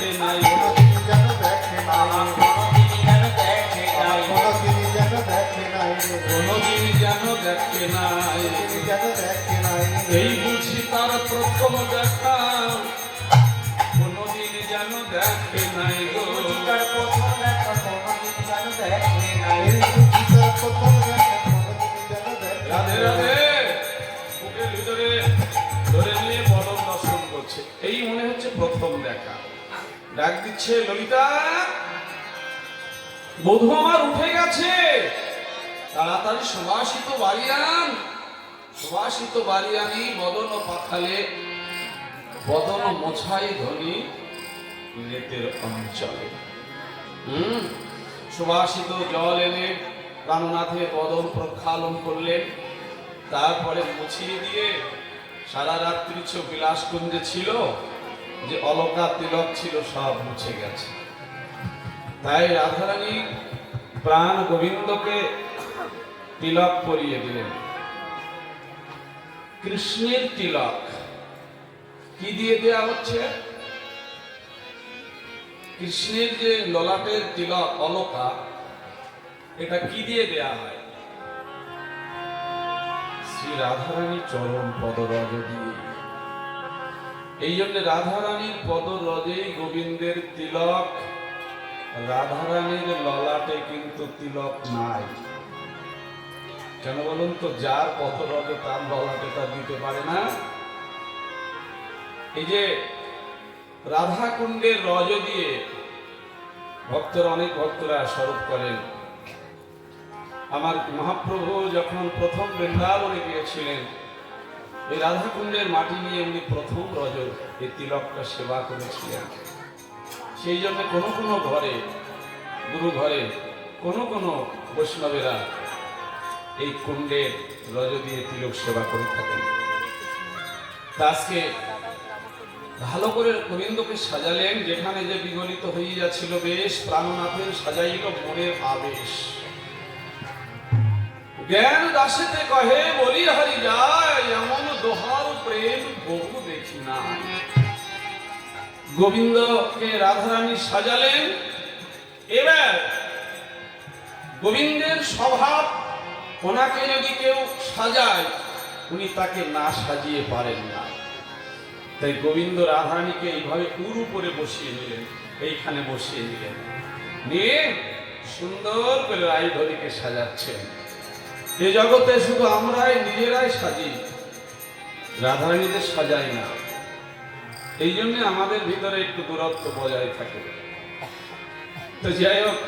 দেখে নাই কোনোদিনই যেন দেখে নাই কোনোদিনই যেন দেখে নাই কোনোদিনই যেন দেখে নাই কোনোদিনই যেন দেখে এই বুঝি তার প্রথম দেখা কোনোদিন যেন দেখে নাই প্রথম তার প্রথম দেখা কোনোদিন ভিতরে ধরে নিয়ে বদল দর্শন করছে। এই মনে হচ্ছে প্রথম দেখা। ডাক দিচ্ছে ললিতা। বধূ আমার উঠে গেছে। তাড়াতাড়ি সুবাসিত বাড়িয়ান সুবাসিত বাড়িয়ানি বদন পাথালে বদন মোছাই ধনী লেতের অঞ্চলে। হুম সুভাষিত জল এনে প্রাণনাথে বদন প্রক্ষালন করলেন। তারপরে মুছিয়ে দিয়ে সারা রাত্রি চোখ বিলাসকুঞ্জে ছিল। যে অলকা তিলক ছিল, সব মুছে গেছে। তাই রাধারানী প্রাণ গোবিন্দকে তিলক পরিয়ে দিলেন। কৃষ্ণের তিলক কি দিয়ে দেয়া হচ্ছে? কৃষ্ণের যে ললাটের তিলক, অলকা, এটা কি দিয়ে দেয়া হয়? শ্রী রাধারানী চরম পদরজ দিয়ে এই জন্য রাধারানীর পদরজেই গোবিন্দের তিলক। রাধারানীর ললাটে কিন্তু তিলক নাই। কেন বলুন তো, যার পদরজে তার ললাটে তা দিতে পারে না? এই যে রাধা কুণ্ডের রজ দিয়ে ভক্তরা অনেক ভক্তরা স্বরূপ করেন। আমার মহাপ্রভু যখন প্রথম বৃন্দাবনে গিয়েছিলেন এই রাধাকুণ্ডের মাটি নিয়ে উনি প্রথম রজ এই তিলকটা সেবা করেছিলেন। সেই জন্য কোনো কোনো ঘরে, গুরু ঘরে, কোনো কোনো বৈষ্ণবেরা এই কুণ্ডের রজ দিয়ে তিলক সেবা করে থাকেন। আজকে ভালো করে গোবিন্দকে সাজালেন, যেখানে যে বিগলিত হয়ে যাচ্ছিল বেশ, প্রাণনাথের সাজাইল মনের আবেশ। জ্ঞান দাসেতে কহে, বলি হরি যায় গোবিন্দকে রাধারানী সাজালেন। এবার গোবিন্দের স্বভাব ওনাকে যদি কেউ সাজায়, উনি তাকে না সাজিয়ে পারেন না। তাই গোবিন্দ রাধারানীকে এইভাবে উর উপরে বসিয়ে নিলেন, এইখানে বসিয়ে নিলেন। নিয়ে সুন্দর করে রায়ধরীকে সাজাচ্ছেন। এ জগতে শুধু আমরাই নিজেরাই সাজি, রাধারানীদের সাজাই না। এই জন্য আমাদের ভিতরে একটু দূরত্ব বজায় থাকে। তো যাই হোক,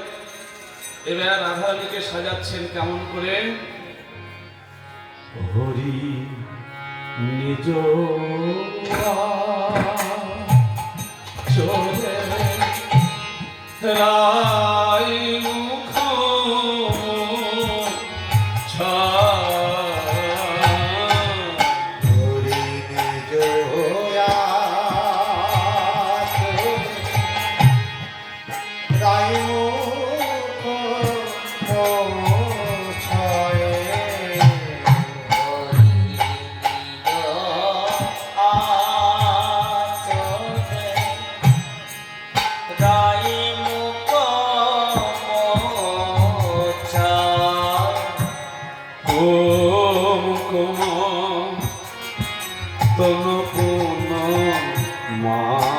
এবার রাধারানীকে সাজাচ্ছেন কেমন করে? হরি নিজ চলে রাই তনু পুন মাজি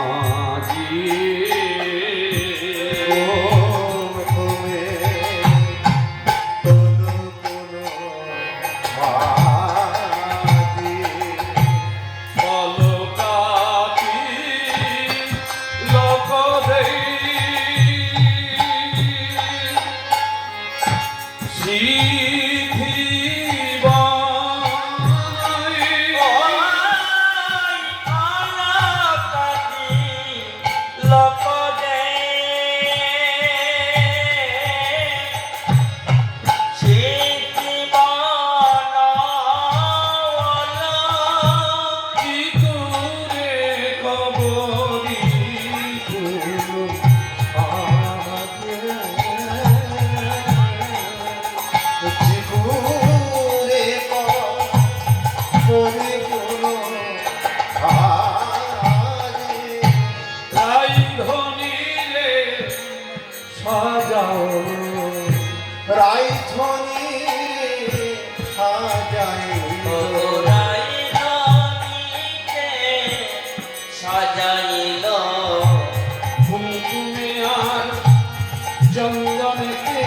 চন্দনকে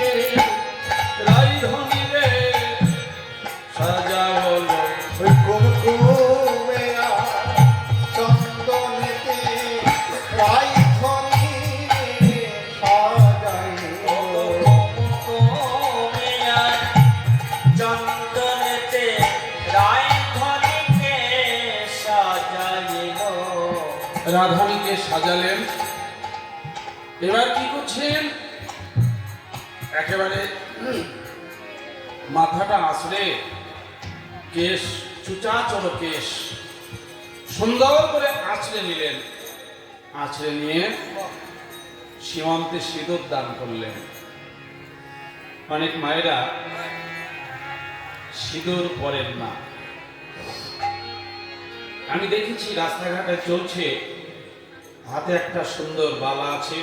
রাইধনি রে সাজাও ওই কুমকুমে চন্দনকে রাইধনি সাজাই কুমকুমে চন্দনকে রাইধনিকে সাজালেন। এবার কি করছেন? একেবারে মাথাটা আঁচড়ে কেশ, চুচাচড় কেশ সুন্দর করে আঁচড়ে নিলেন। আঁচড়ে নিয়ে সীমান্তে সিঁদুর দান করলেন। অনেক মায়েরা সিঁদুর পরেন না। আমি দেখেছি রাস্তাঘাটে চলছে, হাতে একটা সুন্দর বালা আছে।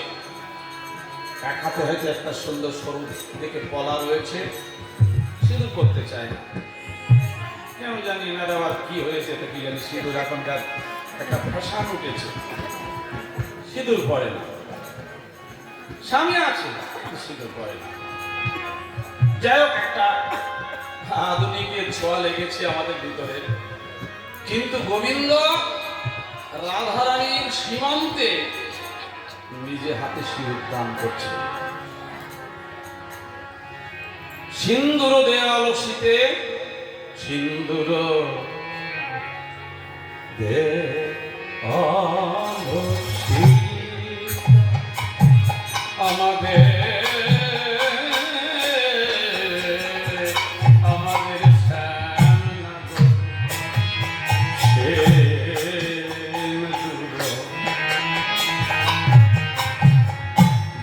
এক হাতে হয়তো একটা সুন্দর সরু থেকে পলা রয়েছে। সিঁদুর করতে চায় না। কেন জানি এনারা আবার কি হয়েছে তো কি জানি সিঁদুর এখনকার একটা ফ্যাশন উঠেছে। সিঁদুর পরে না। স্বামী আছে সিঁদুর পরে না। যাই হোক, একটা আধুনিকের ছোঁয়া লেগেছে আমাদের ভিতরে। কিন্তু গোবিন্দ রাধারানীর সীমান্তে নিজে হাতে সিঁদুর দান করছে। সিন্দুর দেয়াল শীতে সিন্দুর দে আলোসি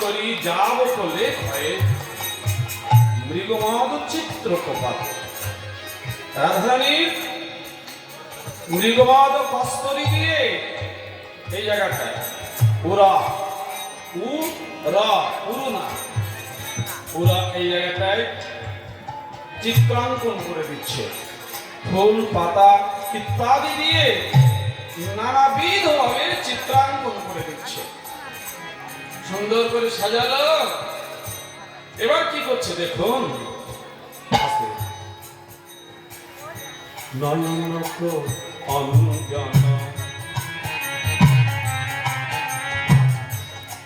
করি যাব কলে ভয়ে মৃগমদ চিত্র কপাত রাজধানী মৃগমদ কস্তরি দিয়ে এই জায়গাটায়। পুরা, পুরু না পুরা এই জায়গাটায় চিত্রাঙ্কন করে দিচ্ছে। ফুল, পাতা ইত্যাদি দিয়ে নানাবিধ ভাবে চিত্রাঙ্কন করে দিচ্ছে। সুন্দর করে সাজালো। এবার কি করছে দেখুন। নয়নক অঞ্জন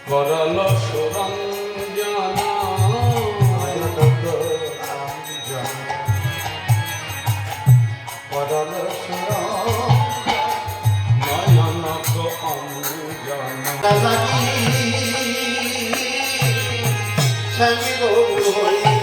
করল সুরঞ্জন নয়নক অঞ্জন কায়াম কথা